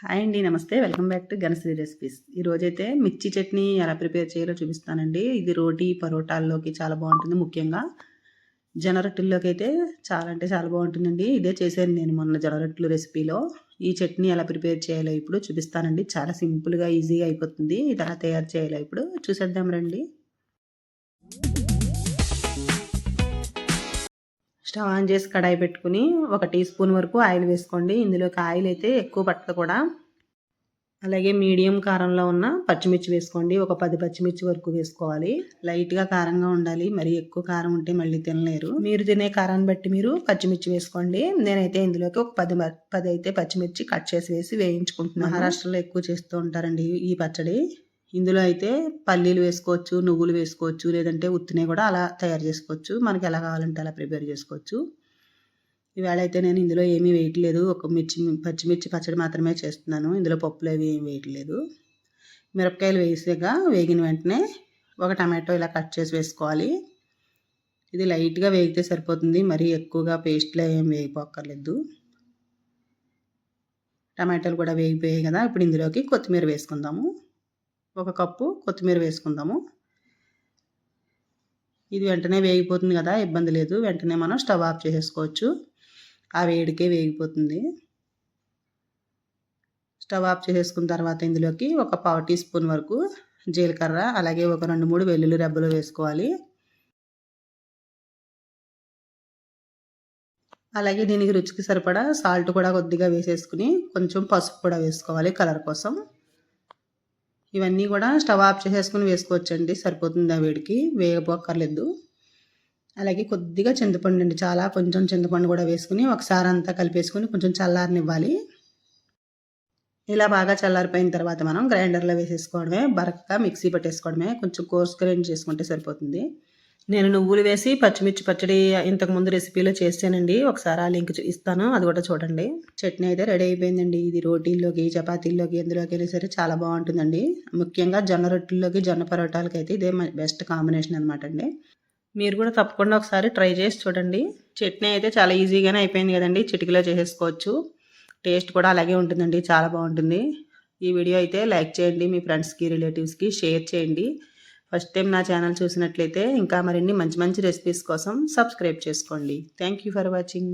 Hi అండి నమస్తే. Welcome back to Ganashree recipes. ఈరోజైతే మిర్చి చట్నీ ఎలా ప్రిపేర్ చేయాలో చూపిస్తానండి. ఇది రోటీ పరోటాల్లోకి చాలా బాగుంటుంది ముఖ్యంగా. జొన్న అయితే చాలా అంటే చాలా బాగుంటుందండి. ఇదే చేశాను నేను మొన్న జొన్న రెసిపీలో. ఈ చట్నీ ఎలా ప్రిపేర్ చేయాలో ఇప్పుడు చూపిస్తానండి. చాలా సింపుల్గా ఈజీగా అయిపోతుంది. ఇది ఎలా తయారు చేయాలో ఇప్పుడు చూసేద్దాం రండి. స్టవ్ ఆన్ చేసి కడాయి పెట్టుకుని ఒక టీ స్పూన్ వరకు ఆయిల్ వేసుకోండి. ఇందులోకి ఆయిల్ అయితే ఎక్కువ పట్టదు కూడా. అలాగే మీడియం కారంలో ఉన్న పచ్చిమిర్చి వేసుకోండి. ఒక పది పచ్చిమిర్చి వరకు వేసుకోవాలి. లైట్గా కారంగా ఉండాలి. మరి ఎక్కువ కారం ఉంటే మళ్ళీ తినలేరు. మీరు తినే కారాన్ని బట్టి మీరు పచ్చిమిర్చి వేసుకోండి. నేనైతే ఇందులోకి ఒక పది పది అయితే పచ్చిమిర్చి కట్ చేసి వేసి వేయించుకుంటున్నాను. మహారాష్ట్రలో ఎక్కువ చేస్తూ ఉంటారండి ఈ పచ్చడి. ఇందులో అయితే పల్లీలు వేసుకోవచ్చు నువ్వులు వేసుకోవచ్చు లేదంటే ఉత్తినే కూడా అలా తయారు చేసుకోవచ్చు. మనకి ఎలా కావాలంటే అలా ప్రిపేర్ చేసుకోవచ్చు. ఈవేళ అయితే నేను ఇందులో ఏమీ వేయట్లేదు ఒక మిర్చి పచ్చిమిర్చి పచ్చడి మాత్రమే చేస్తున్నాను. ఇందులో పప్పులు అవి ఏమి వేయట్లేదు మిరపకాయలు వేసాక వేగిన వెంటనే ఒక టమాటో ఇలా కట్ చేసి వేసుకోవాలి. ఇది లైట్గా వేగితే సరిపోతుంది. మరీ ఎక్కువగా పేస్ట్లో ఏం వేగిపోక్కర్లేదు. టమాటాలు కూడా వేగిపోయాయి కదా. ఇప్పుడు ఇందులోకి కొత్తిమీర వేసుకుందాము. ఒక కప్పు కొత్తిమీర వేసుకుందాము. ఇది వెంటనే వేగిపోతుంది కదా ఇబ్బంది లేదు. వెంటనే మనం స్టవ్ ఆఫ్ చేసేసుకోవచ్చు. ఆ వేడికే వేగిపోతుంది. స్టవ్ ఆఫ్ చేసేసుకున్న తర్వాత ఇందులోకి ఒక పావు టీ స్పూన్ వరకు జీలకర్ర అలాగే ఒక రెండు మూడు వెల్లుల్లి రెబ్బలు వేసుకోవాలి. అలాగే దీనికి రుచికి సరిపడా సాల్ట్ కూడా కొద్దిగా వేసేసుకుని కొంచెం పసుపు కూడా వేసుకోవాలి కలర్ కోసం. ఇవన్నీ కూడా స్టవ్ ఆఫ్ చేసేసుకుని వేసుకోవచ్చండి. సరిపోతుంది ఆ వేడికి? వేగపోక్కర్లేదు. అలాగే కొద్దిగా చింతపండు అండి. చాలా కొంచెం చింతపండు కూడా వేసుకుని ఒకసారి అంతా కలిపేసుకుని కొంచెం చల్లారనివ్వాలి. ఇలా బాగా చల్లారిపోయిన తర్వాత మనం గ్రైండర్లో వేసేసుకోవడమే బరకగా మిక్సీ పట్టేసుకోవడమే కొంచెం కోర్స్ గ్రైండ్ చేసుకుంటే సరిపోతుంది. నేను నువ్వులు వేసి పచ్చిమిర్చి పచ్చడి ఇంతకుముందు రెసిపీలో చేసానండి ఒకసారి ఆ లింక్ ఇస్తాను. అది కూడా చూడండి. చట్నీ అయితే రెడీ అయిపోయిందండి. ఇది రోటీల్లోకి చపాతీల్లోకి ఎందులోకి అయినా సరే చాలా బాగుంటుందండి. ముఖ్యంగా జొన్న రొట్టెల్లోకి జొన్న పరోటాలకి అయితే ఇదే బెస్ట్ కాంబినేషన్ అనమాట అండి. మీరు కూడా తప్పకుండా ఒకసారి ట్రై చేసి చూడండి. చట్నీ అయితే చాలా ఈజీగానే అయిపోయింది కదండి. చిటికలో చేసేసుకోవచ్చు. టేస్ట్ కూడా అలాగే ఉంటుందండి. చాలా బాగుంటుంది. ఈ వీడియో అయితే లైక్ చేయండి. మీ ఫ్రెండ్స్కి రిలేటివ్స్కి షేర్ చేయండి. ఫస్ట్ టైం నా ఛానల్ చూసినట్లయితే ఇంకా మరిన్ని మంచి మంచి రెసిపీస్ కోసం సబ్స్క్రైబ్ చేసుకోండి. Thank for watching